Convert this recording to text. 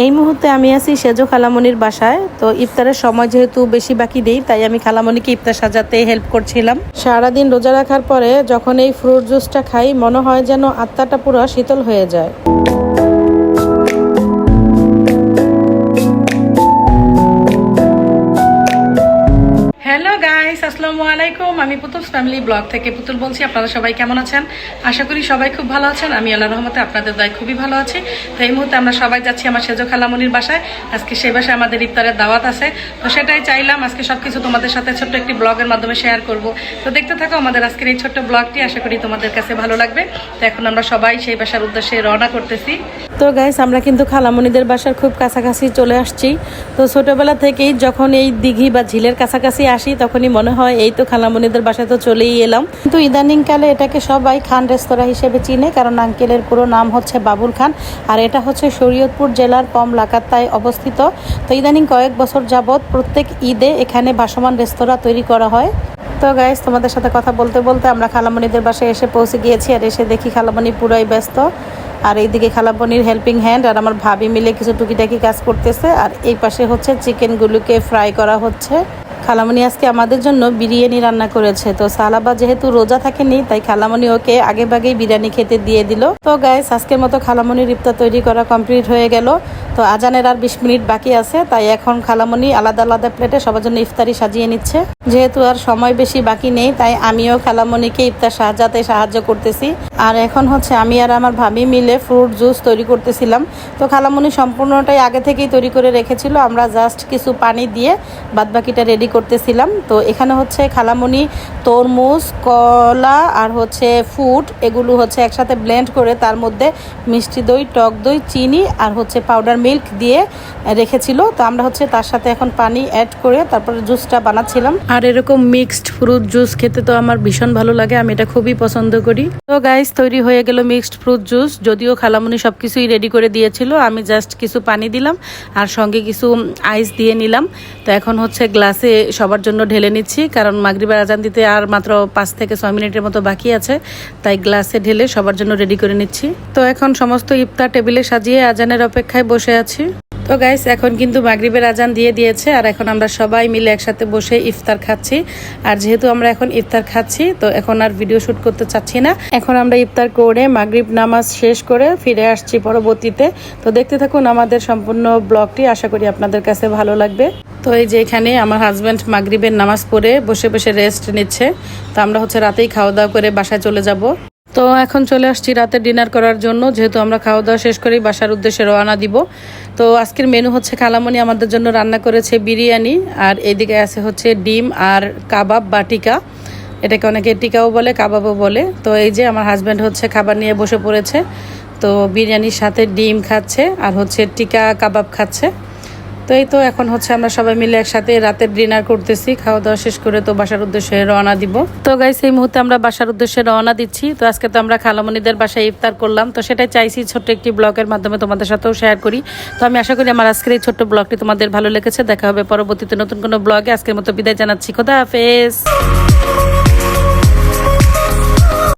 এই মুহূর্তে আমি আছি সেজো খালামনির বাসায়। তো ইফতারের সময় যেহেতু বেশি বাকি দেই তাই আমি খালামনিকে ইফতার সাজাতে হেল্প করছিলাম। সারাদিন রোজা রাখার পরে যখন এই ফ্রুট জুসটা খাই, মনে হয় যেন আত্মাটা পুরো শীতল হয়ে যায়। গাইস আসসালামু আলাইকুম। আমি পুতুল ফ্যামিলি ব্লগ থেকে পুতুল বলছি, আপনারা সবাই কেমন আছেন? আশা করি সবাই খুব ভালো আছেন। আমি আল্লাহ রহমতে আপনাদের দয় খুবই ভালো আছি। তো এই মুহূর্তে আমরা সবাই যাচ্ছি আমার সেজো খালামনির বাসায়। আজকে সেই বাসায় আমাদের ইফতারের দাওয়াত আছে। তো সেটাই চাইলাম, আজকে সব কিছু তোমাদের সাথে ছোট্ট একটি ব্লগের মাধ্যমে শেয়ার করব। তো দেখতে থাকো, আমাদের আজকের এই ছোট্ট ব্লগটি আশা করি তোমাদের কাছে ভালো লাগবে। তো এখন আমরা সবাই সেই বাসার উদ্দেশ্যে রওনা করতেছি। তো গাইস আমরা কিন্তু খালামণিদের বাসার খুব কাছাকাছি চলে আসছি। তো ছোটোবেলা থেকেই যখন এই দিঘি বা ঝিলের কাছাকাছি আসি, তখনই মনে হয় এই তো খালামণিদের বাসায় তো চলেই এলাম। কিন্তু ইদানিংকালে এটাকে সবাই খান রেস্তোরাঁ হিসেবে চিনে, কারণ আঙ্কেলের পুরো নাম হচ্ছে বাবুল খান, আর এটা হচ্ছে শরীয়তপুর জেলার কম লাকাত্তায় অবস্থিত। তো ইদানিং কয়েক বছর যাবৎ প্রত্যেক ঈদে এখানে ভাসমান রেস্তোরাঁ তৈরি করা হয়। তো গাইস তোমাদের সাথে কথা বলতে বলতে আমরা খালামণিদের বাসায় এসে পৌঁছে গিয়েছি, আর এসে দেখি খালামণি পুরাই ব্যস্ত। আর এইদিকে খালামণির হেল্পিং হ্যান্ড আর আমার ভাবি মিলে কিছু টুকিটাকি কাজ করতেছে। আর এই পাশে হচ্ছে চিকেনগুলোকে ফ্রাই করা হচ্ছে। খালামণি আজকে আমাদের জন্য বিরিয়ানি রান্না করেছে। তো সালাবা যেহেতু রোজা থাকেনি, তাই খালামণি ওকে আগে ভাগেই বিরিয়ানি খেতে দিয়ে দিল। তো গায়ে আজকের মতো খালামণির রিপ্তা তৈরি করা কমপ্লিট হয়ে গেল। তো আজানের আর বিশ মিনিট বাকি আছে, তাই এখন খালামণি আলাদা আলাদা প্লেটে সবার জন্য ইফতারি সাজিয়ে নিচ্ছে। যেহেতু আর সময় বেশি বাকি নেই, তাই আমিও খালামণিকে ইফতার সাজাতে সাহায্য করতেছি। আর এখন হচ্ছে আমি আর আমার ভাবি মিলে ফ্রুট জুস তৈরি করতেছিলাম। তো খালামণি সম্পূর্ণটাই আগে থেকেই তৈরি করে রেখেছিল, আমরা জাস্ট কিছু পানি দিয়ে বাদবাকিটা রেডি করতেছিলাম। তো এখানে হচ্ছে খালামণি তরমুজ, কলা আর হচ্ছে ফুড, এগুলো হচ্ছে একসাথে ব্লেন্ড করে তার মধ্যে মিষ্টি দই, টক দই, চিনি আর হচ্ছে পাউডার মিল্ক দিয়ে রেখেছিল। তো আমরা হচ্ছে তার সাথে এখন পানি অ্যাড করে তারপরে জুসটা বানাচ্ছিলাম। আর এরকম মিক্সড ফ্রুট জুস খেতে তো আমার ভীষণ ভালো লাগে, আমি এটা খুবই পছন্দ করি। তো গাইস তৈরি হয়ে গেল মিক্সড ফ্রুট জুস যদিও খালামুনি সব কিছুই রেডি করে দিয়েছিল, আমি জাস্ট কিছু পানি দিলাম আর সঙ্গে কিছু আইস দিয়ে নিলাম। তো এখন হচ্ছে গ্লাসে সবার জন্য ঢেলে নিচ্ছি, কারণ মাগরিবার আজান দিতে আর মাত্র পাঁচ থেকে ছয় মিনিটের মতো বাকি আছে, তাই গ্লাসে ঢেলে সবার জন্য রেডি করে নিচ্ছি। তো এখন সমস্ত ইফতার টেবিলে সাজিয়ে আজানের অপেক্ষায় বসে আছি। তো গাইস এখন কিন্তু মাগরিবের আজান দিয়ে দিয়েছে আর এখন আমরা সবাই মিলে একসাথে বসে ইফতার খাচ্ছি। আর যেহেতু আমরা এখন ইফতার খাচ্ছি, তো এখন আর ভিডিও শুট করতে চাচ্ছি না। এখন আমরা ইফতার করে মাগরিব নামাজ শেষ করে ফিরে আসছি পরবর্তীতে। তো দেখতে থাকুন আমাদের সম্পূর্ণ ব্লগটি, আশা করি আপনাদের কাছে ভালো লাগবে। তো এই যে এখানে আমার হাজব্যান্ড মাগরিবের নামাজ পড়ে বসে বসে রেস্ট নিচ্ছে। তো আমরা হচ্ছে রাতেই খাওয়া দাওয়া করে বাসায় চলে যাব। তো এখন চলে আসছি রাতে ডিনার করার জন্য। যেহেতু আমরা খাওয়া দাওয়া শেষ করেই বাসার উদ্দেশ্যে রওনা দিব। তো আজকের মেনু হচ্ছে খালামণি আমাদের জন্য রান্না করেছে বিরিয়ানি, আর এদিকে আছে হচ্ছে ডিম আর কাবাব বা টিকা। এটাকে অনেকে টিকাও বলে, কাবাবও বলে। তো এই যে আমার হাজব্যান্ড হচ্ছে খাবার নিয়ে বসে পড়েছে। তো বিরিয়ানির সাথে ডিম খাচ্ছে আর হচ্ছে টিকা কাবাব খাচ্ছে। তো এই তো, এখন হচ্ছে আমরা সবাই মিলে একসাথে রাতের ডিনার করতেছি, খাওয়া দাওয়া শেষ করে তো বাসার উদ্দেশ্যে রওনা দিব। তো গাইস এই মুহূর্তে আমরা বাসার উদ্দেশ্যে রওনা দিচ্ছি। তো আজকে তো আমরা খালামণিদের বাসায় ইফতার করলাম। তো সেটাই চাইছি ছোট্ট একটি ব্লগের মাধ্যমে তোমাদের সাথেও শেয়ার করি। তো আমি আশা করি আমার আজকের এই ছোট্ট ব্লগটি তোমাদের ভালো লেগেছে। দেখা হবে পরবর্তীতে নতুন কোনো ব্লগে। আজকের মতো বিদায় জানাচ্ছি। খোদা হাফেজ।